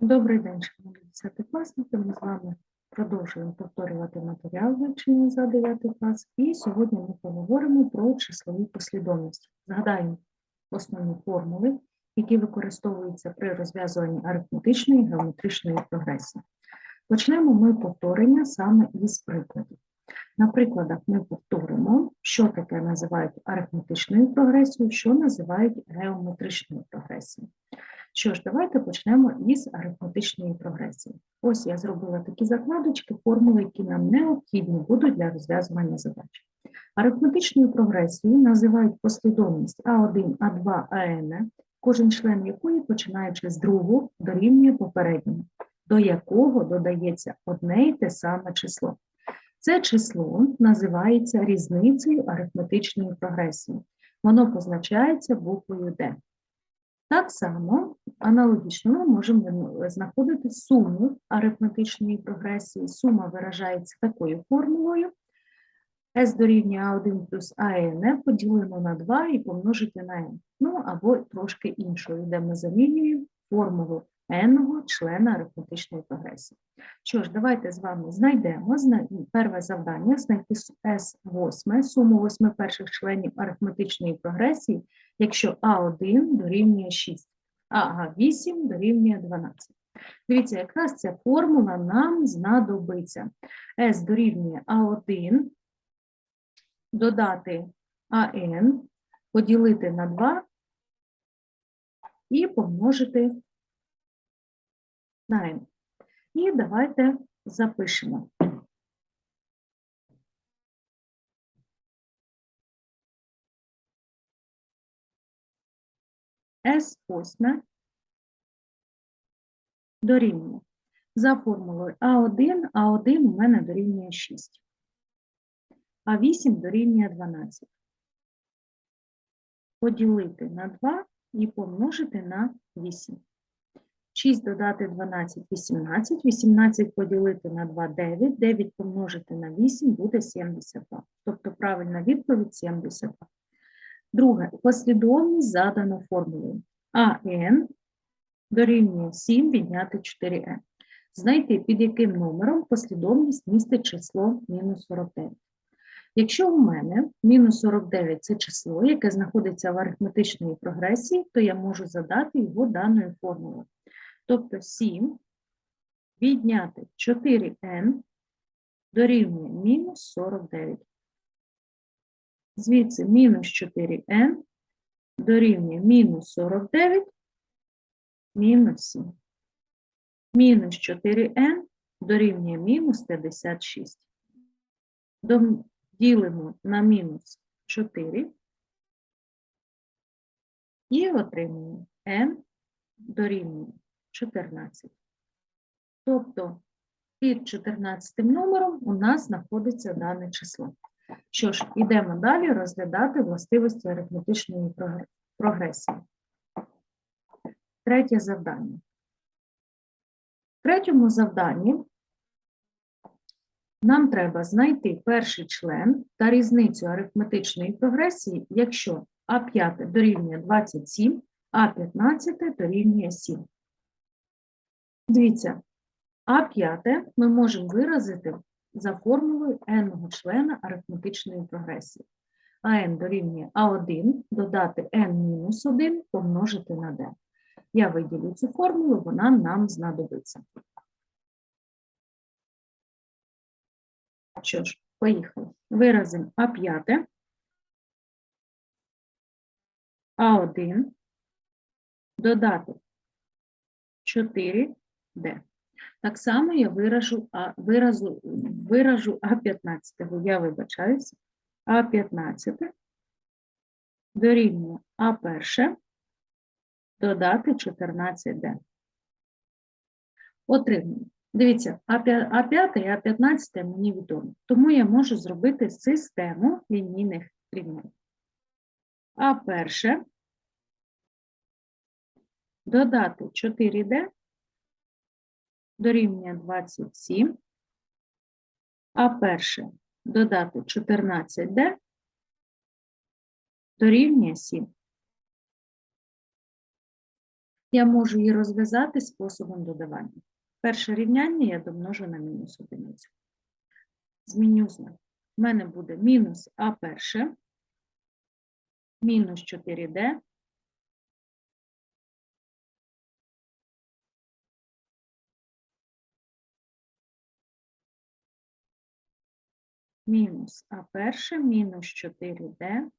Добрий день, шановні десятикласники. Ми з вами продовжуємо повторювати матеріал вивчення за 9 клас. І сьогодні ми поговоримо про числові послідовності. Згадаємо основні формули, які використовуються при розв'язуванні арифметичної і геометричної прогресії. Почнемо ми повторення саме із прикладів. На прикладах ми повторимо, що таке називають арифметичною прогресією, що називають геометричною прогресією. Що ж, давайте почнемо із арифметичної прогресії. Ось я зробила такі закладочки, формули, які нам необхідні будуть для розв'язування задач. Арифметичною прогресією називають послідовність А1, А2, АН, кожен член якої, починаючи з другого, дорівнює попередньому, до якого додається одне й те саме число. Це число називається різницею арифметичної прогресії. Воно позначається буквою D. Так само, аналогічно, ми можемо знаходити суму арифметичної прогресії. Сума виражається такою формулою. S дорівнює А1 плюс АН поділено на 2 і помножити на n. Ну, або трошки іншою, де ми замінюємо формулу n члена арифметичної прогресії. Що ж, давайте з вами знайдемо зна- перше завдання знайти S8, суму восьми перших членів арифметичної прогресії, якщо А1 дорівнює 6, а А8 дорівнює 12. Дивіться, якраз ця формула нам знадобиться. S дорівнює А1, додати АН, поділити на 2 і помножити на n. І давайте запишемо. S8 дорівнює. За формулою А1, А1 у мене дорівнює 6. А8 дорівнює 12. Поділити на 2 і помножити на 8. 6 додати 12 – 18, 18 поділити на 2 – 9, 9 помножити на 8 буде 72. Тобто правильна відповідь 72. Друге, послідовність задано формулою. АН дорівнює 7 відняти 4n. Знайти, під яким номером послідовність містить число мінус 49. Якщо у мене мінус 49 – це число, яке знаходиться в арифметичній прогресії, то я можу задати його даною формулою. Тобто 7 відняти 4n дорівнює мінус 49. Звідси мінус 4n дорівнює мінус 49 мінус 7. Мінус 4n дорівнює мінус 56. Ділимо на мінус 4 і отримуємо n дорівнює 14. Тобто під 14 номером у нас знаходиться дане число. Що ж, йдемо далі розглядати властивості арифметичної прогресії. Третє завдання. В третьому завданні нам треба знайти перший член та різницю арифметичної прогресії, якщо А5 дорівнює 27, А15 дорівнює 7. Дивіться, А5 ми можемо виразити за формулою n члена арифметичної прогресії. АН дорівнює А1 додати n-1 помножити на d. Я виділю цю формулу, вона нам знадобиться. Що ж, поїхали. Виразимо А5, А1, додати 4D. Так само я виражу, а, виразу, виражу А15, я вибачаюся. А15 дорівнює А1 додати 14D. Отримую. Дивіться, А5 А5 і А15 мені відомі, тому я можу зробити систему лінійних рівнянь. А1 додати 4D дорівнює 27, А1 додати 14D дорівнює 7. Я можу її розв'язати способом додавання. Перше рівняння я домножу на мінус одиницю. Зміню знак. У мене буде мінус А перше, мінус 4D, мінус А перше, мінус 4D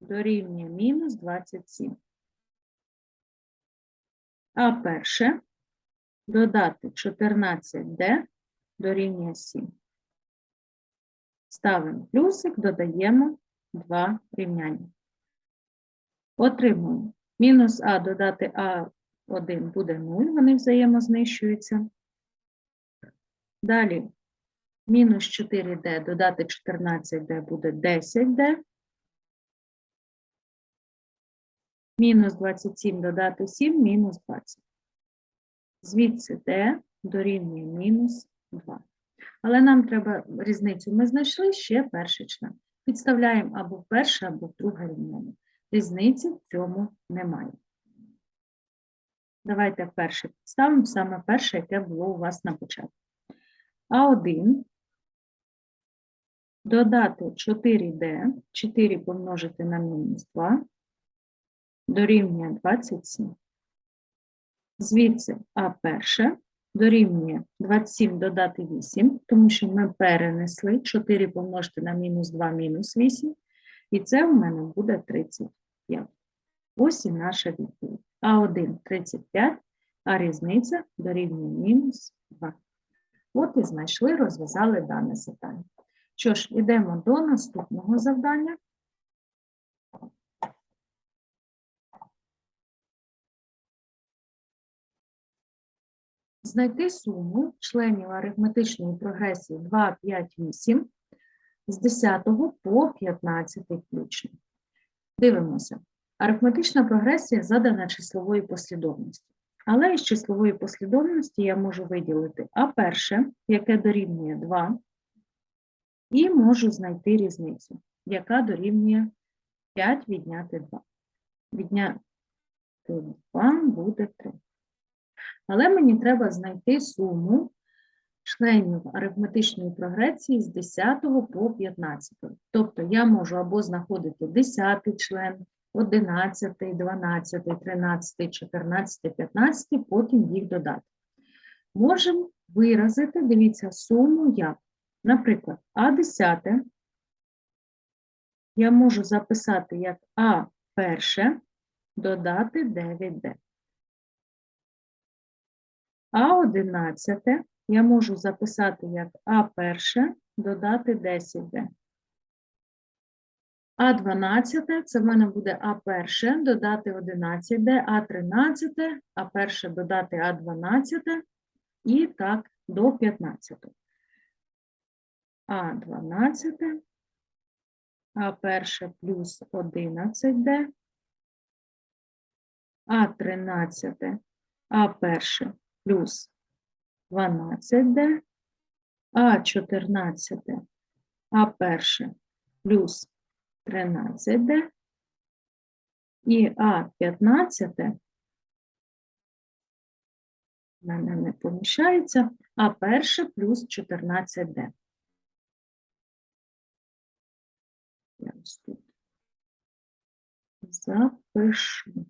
дорівнює мінус 27. А перше додати 14D дорівнює 7. Ставимо плюсик, додаємо два рівняння. Отримуємо мінус А додати А1 буде 0, вони взаємознищуються. Далі мінус 4D додати 14D буде 10D. Мінус 27 додати 7, мінус 20. Звідси D дорівнює мінус 2. Але нам треба різницю. Ми знайшли ще перший член. Підставляємо або в перше, або в друге рівняння. Різниці в цьому немає. Давайте перше підставимо саме перше, яке було у вас на початку. А1 додати 4D, 4 помножити на мінус 2, дорівнює 27. Звідси А перше дорівнює 27 додати 8, тому що ми перенесли 4 помножити на мінус 2 мінус 8, і це у мене буде 35. Ось і наша відповідь. А1 – 35, а різниця дорівнює мінус 2. От і знайшли, розв'язали дане завдання. Що ж, йдемо до наступного завдання. Знайти суму членів арифметичної прогресії 2, 5, 8 з 10 по 15 включно. Дивимося. Арифметична прогресія задана числової послідовності. Але із числової послідовності я можу виділити А перше, яке дорівнює 2, і можу знайти різницю, яка дорівнює 5 відняти 2. Відняти 2 буде 3. Але мені треба знайти суму членів арифметичної прогресії з 10 по 15. Тобто я можу або знаходити 10 член, 11, 12, 13, 14, 15, потім їх додати. Можемо виразити, дивіться, суму як. Наприклад, А10 я можу записати як А перше додати 9D. А11 я можу записати як А1 додати 10D. А12 це в мене буде А1 додати 11D, А13, А1 додати А12 і так до 15. А12, А1 плюс 11D, А13, А1 плюс 12D, А14, А1 плюс 13D і А15 в мене не поміщається, А1 плюс 14D. Ось тут запишу.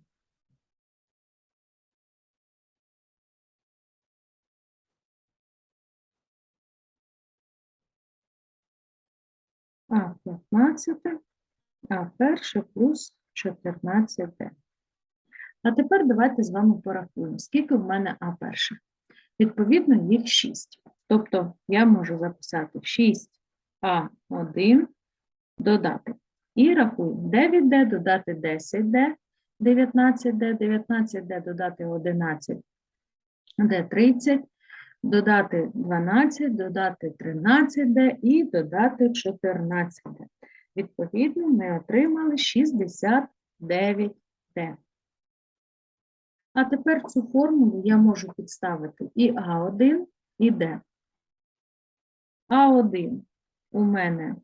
А15, А1 плюс 14D. А тепер давайте з вами порахуємо, скільки в мене А1. Відповідно, їх 6. Тобто я можу записати 6А1 додати. І рахуємо 9D додати 10D, 19D, 19D додати 11, D 30, додати 12, додати 13D і додати 14D. Відповідно, ми отримали 69D. А тепер цю формулу я можу підставити і А1, і Д. А1 у мене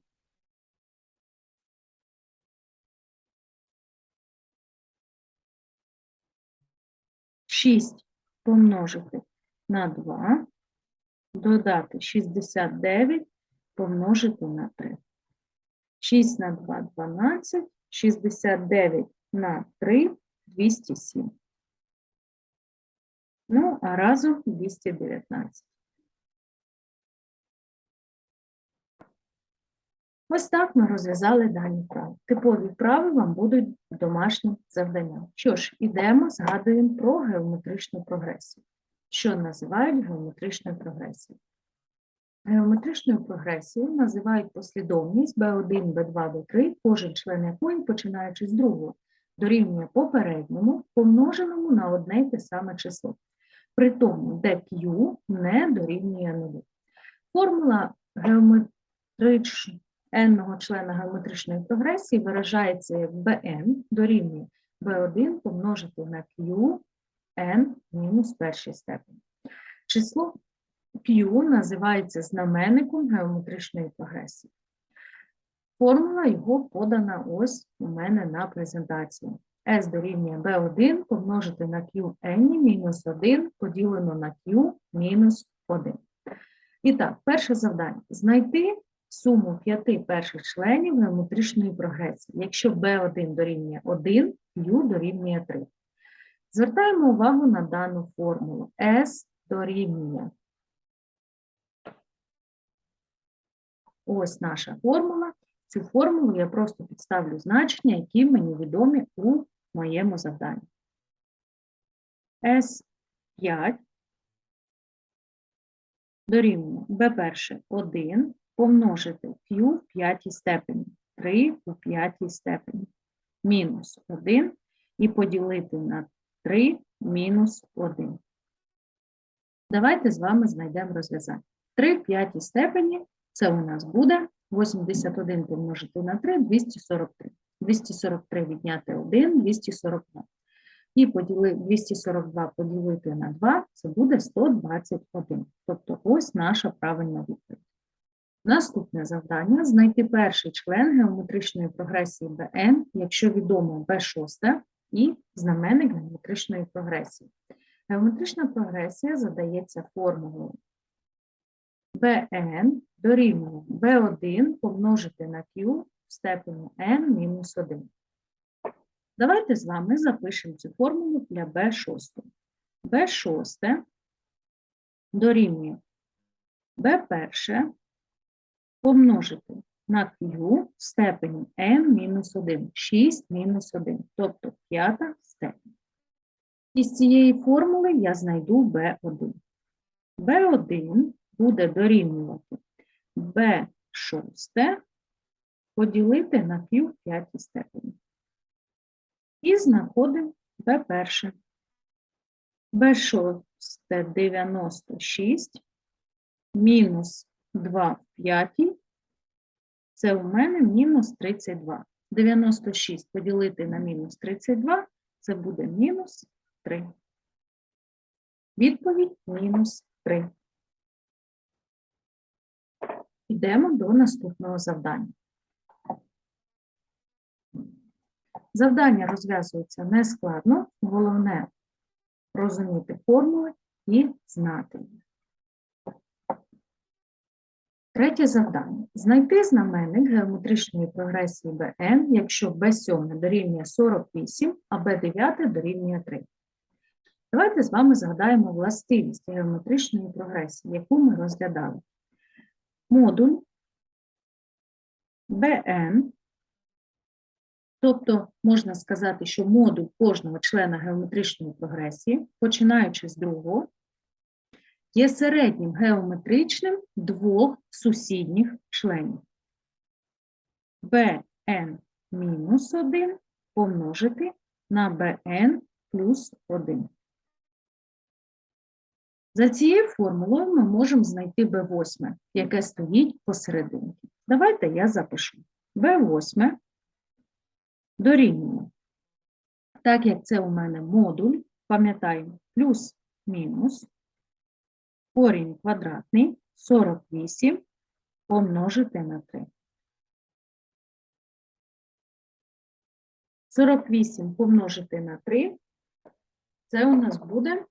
6 помножити на 2, додати 69 помножити на 3. 6 на 2 – 12, 69 на 3 – 207. Ну, а разом 219. Ось так ми розв'язали дані вправи. Типові вправи вам будуть домашнім завданням. Що ж, ідемо, згадуємо про геометричну прогресію. Що називають геометричною прогресією? Геометричною прогресією називають послідовність B1, B2, B3, кожен член якої, починаючи з другого, дорівнює попередньому, помноженому на одне й те саме число. При тому, де Q не дорівнює нулю. Формула геометричної n-го члена геометричної прогресії виражається як bn дорівнює b1 помножити на q n мінус першій степені. Число Q називається знаменником геометричної прогресії. Формула його подана ось у мене на презентації. S дорівнює B1 помножити на QN мінус 1 поділено на Q мінус 1. І так, перше завдання. Знайти суму п'яти перших членів геометричної прогресії, якщо B1 дорівнює 1, Q дорівнює 3. Звертаємо увагу на дану формулу. S дорівнює. Ось наша формула. Цю формулу я просто підставлю значення, які мені відомі у моєму завданні. S5 дорівнює B1 1 помножити Q в п'ятій степені, 3 у п'ятій степені, мінус 1 і поділити на 3 мінус 1. Давайте з вами знайдемо розв'язання. 3 в п'ятій степені це у нас буде 81 помножити на 3 243. 243 відняти 1 242. І поділи, 242 поділити на 2 це буде 121. Тобто ось наша правильна відповідь. Наступне завдання знайти перший член геометричної прогресії Bn, якщо відомо B6 і знаменник геометричної прогресії. Геометрична прогресія задається формулою Bn дорівнює B1 помножити на Q в степені n мінус 1. Давайте з вами запишемо цю формулу для B6. B6 дорівнює B1 помножити на Q в степені n мінус 1, 6 мінус 1, тобто п'ята степень. Із цієї формули я знайду B1. B1 буде дорівнювати B6 поділити на Q в п'ятій степені. І знаходимо B1. B6 96 мінус 2 в п'ятій, це у мене мінус 32. 96 поділити на мінус 32, це буде мінус 3. Відповідь мінус 3. Йдемо до наступного завдання. Завдання розв'язується нескладно, головне розуміти формули і знати їх. Третє завдання. Знайти знаменник геометричної прогресії Bn, якщо B7 дорівнює 48, а B9 дорівнює 3. Давайте з вами згадаємо властивість геометричної прогресії, яку ми розглядали. Модуль Bn, тобто можна сказати, що модуль кожного члена геометричної прогресії, починаючи з другого, є середнім геометричним двох сусідніх членів. Bn мінус 1 помножити на Bn плюс 1. За цією формулою ми можемо знайти B8, яке стоїть посередині. Давайте я запишу. B8 дорівнює. Так як це у мене модуль, пам'ятаємо, плюс-мінус, корінь квадратний 48 помножити на 3. 48 помножити на 3 Це у нас буде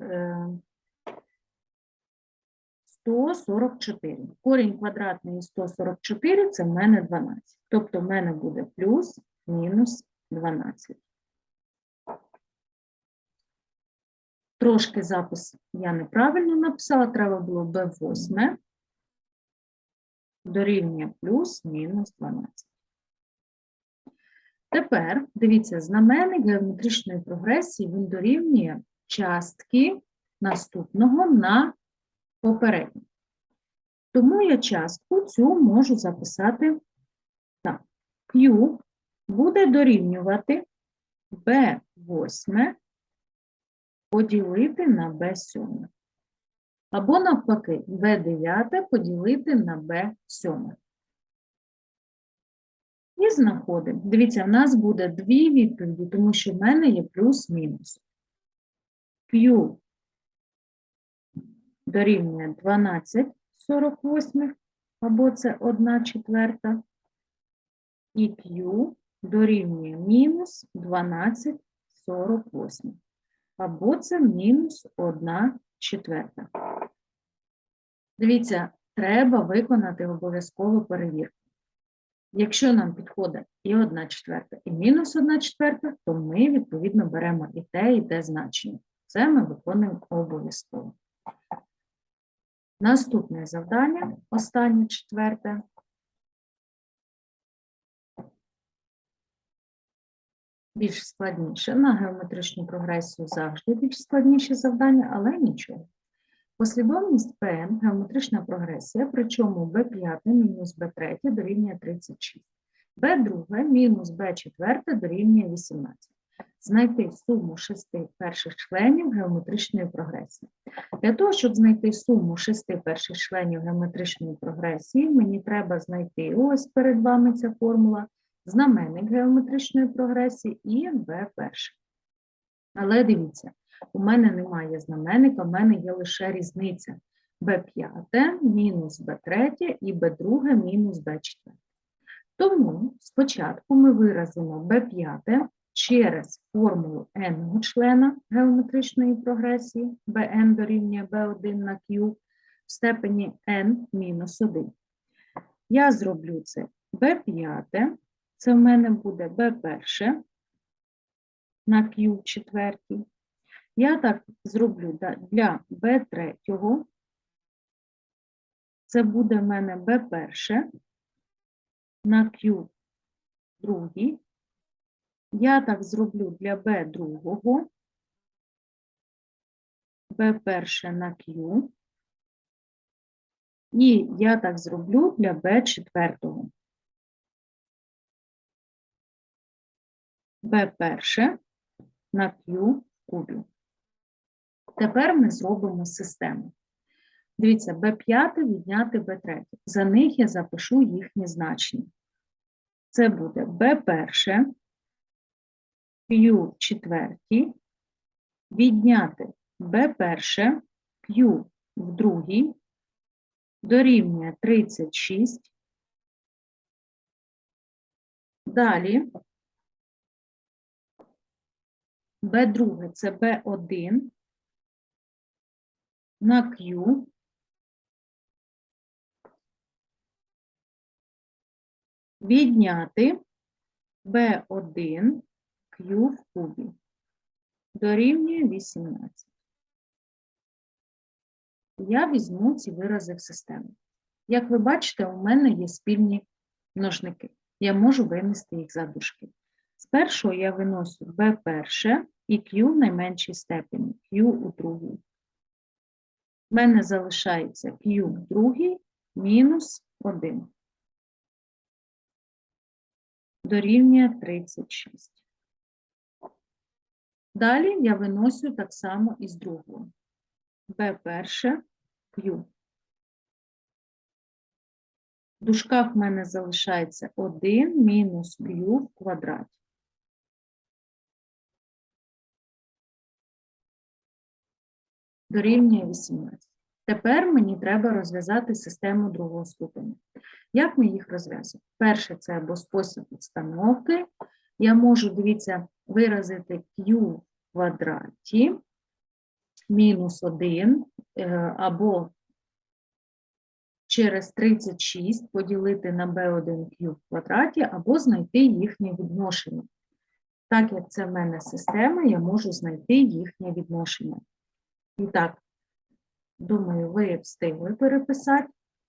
е, 144. Корінь квадратний із 144 це в мене 12. Тобто в мене буде плюс, мінус 12. Трошки запис я неправильно написала, треба було b8 дорівнює плюс, мінус 12. Тепер, дивіться, знаменник геометричної прогресії він дорівнює частки наступного на попереднє. Тому я частку цю можу записати так. Q буде дорівнювати B8 поділити на B7. Або навпаки, B9 поділити на B7. І знаходимо. Дивіться, в нас буде дві відповіді, тому що в мене є плюс-мінус. Q дорівнює 12 48, або це 1 четверта. І Q дорівнює мінус 12 48, або це мінус 1 четверта. Дивіться, треба виконати обов'язкову перевірку. Якщо нам підходить і 1 четверта, і мінус 1 четверта, то ми, відповідно, беремо і те, і те значення. Це ми виконуємо обов'язково. Наступне завдання, останнє четверте. Більш складніше. На геометричну прогресію завжди більш складніші завдання, але нічого. Послідовність ПН, геометрична прогресія, причому b5 мінус b3 дорівнює 36, b2 мінус b4 дорівнює 18. Знайти суму шести перших членів геометричної прогресії. Для того, щоб знайти суму шести перших членів геометричної прогресії, мені треба знайти ось перед вами ця формула, знаменник геометричної прогресії і b перше. Але дивіться, у мене немає знаменника, в мене є лише різниця b5 мінус b3 і b2 мінус b4. Тому спочатку ми виразимо b5 через формулу n члена геометричної прогресії bn дорівнює b1 на q в степені n мінус 1. Я зроблю це b5, це в мене буде b1 на q четвертій. Я так зроблю для b3, це буде в мене b1 на q другий. Я так зроблю для b2, b1 на q. І я так зроблю для b4. b1 на q в кубі. Тепер ми зробимо систему. Дивіться, b5 відняти b3. За них я запишу їхні значення. Це буде b1, q в четвертій, відняти b1, q в другій, дорівнює 36. Далі b2 це b1 на Q відняти B1 Q в кубі дорівнює 18. Я візьму ці вирази в систему. Як ви бачите, у мене є спільні множники. Я можу винести їх за дужки. Спершу я виносю b перше і q в найменшій степені, q у другій. В мене залишається q в другій мінус 1. Дорівнює 36. Далі я виносю так само із другого. b перше q. В дужках в мене залишається 1 мінус q в квадраті. Дорівнює 18. Тепер мені треба розв'язати систему другого ступеня. Як ми їх розв'язуємо? Перше, це або спосіб підстановки. Я можу, дивіться, виразити Q квадраті мінус 1 або через 36 поділити на b1q в квадраті, або знайти їхнє відношення. Так як це в мене система, я можу знайти їхнє відношення. І так, думаю, ви встигли переписати.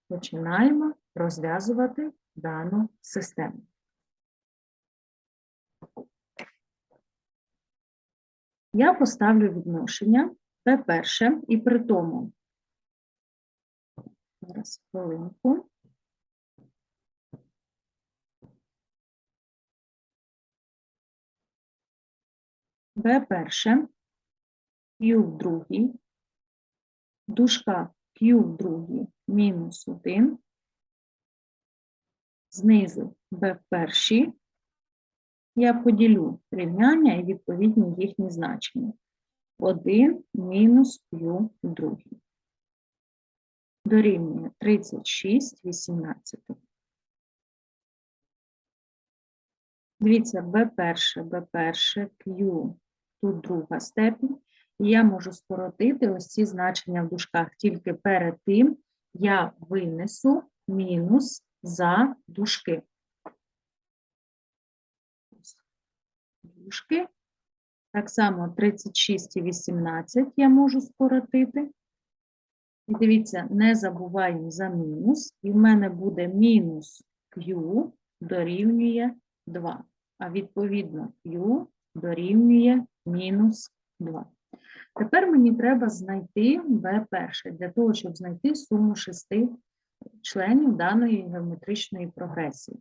Починаємо розв'язувати дану систему. Я поставлю відношення P перше, і при тому, зараз хвилинку. B перше, Q в другій, дужка Q в другій мінус 1, знизу B в першій, я поділю рівняння і відповідні їхні значення. 1 мінус Q в другій. Дорівнює 36 18. Дивіться, B перше, B перше, Q, тут друга степінь. І я можу скоротити ось ці значення в дужках. Тільки перед тим я винесу мінус за дужки. Дужки. Так само 36 і 18 я можу скоротити. І дивіться, не забуваємо за мінус. І в мене буде мінус Q дорівнює 2. А відповідно Q дорівнює мінус 2. Тепер мені треба знайти b перше, для того, щоб знайти суму шести членів даної геометричної прогресії.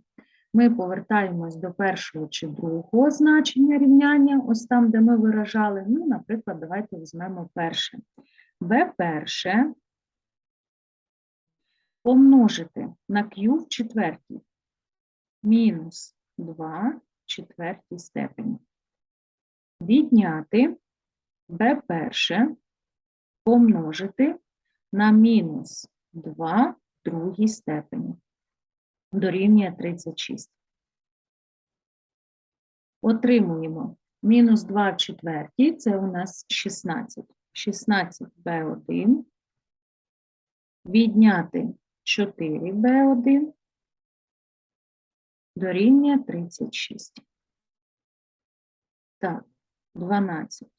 Ми повертаємось до першого чи другого значення рівняння, ось там, де ми виражали. Ну, наприклад, давайте візьмемо перше. b перше помножити на q в четвертій мінус 2 в четвертій степені. Відняти b перше помножити на мінус 2 в другій степені. Дорівнює 36. Отримуємо мінус 2 в четвертій, це у нас 16. 16 b1. Відняти 4 b1 дорівнює 36. Так, 12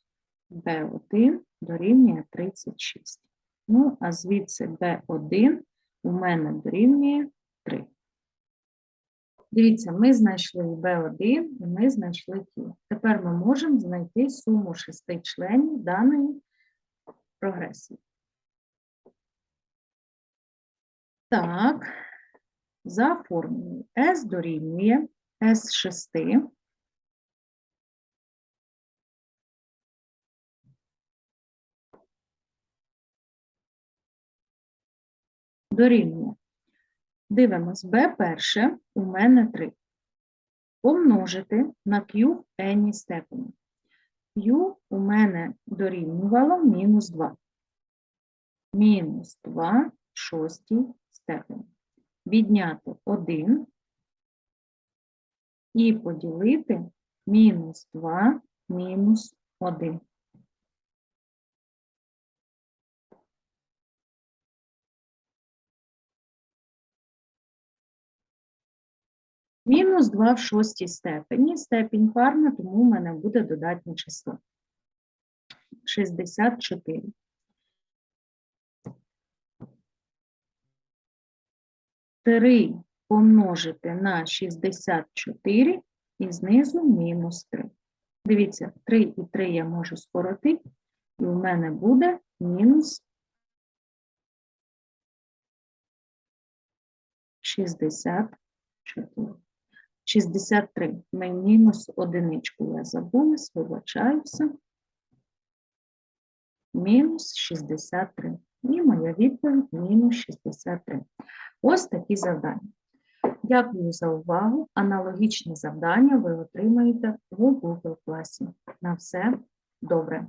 b1 дорівнює 36. Ну, а звідси b1 у мене дорівнює 3. Дивіться, ми знайшли b1 і ми знайшли Q. Тепер ми можемо знайти суму шести членів даної прогресії. Так, за формулою S дорівнює S6 дорівнює. Дивимось, b перше у мене 3. Помножити на Q в n степені. Q у мене дорівнювало мінус 2. Мінус 2 в шостій степені. Відняти 1 і поділити мінус 2 мінус 1. Мінус 2 в шостій степені. Степінь парна, тому у мене буде додатнє число. 64. Три помножити на 64 і знизу мінус 3. Дивіться, 3 і 3 я можу скоротити, і у мене буде мінус 64. 63. Ми мінус одиничку я забулась, вибачаюся. Мінус 63. І моя відповідь мінус 63. Ось такі завдання. Дякую за увагу. Аналогічні завдання ви отримаєте в Google класі. На все добре.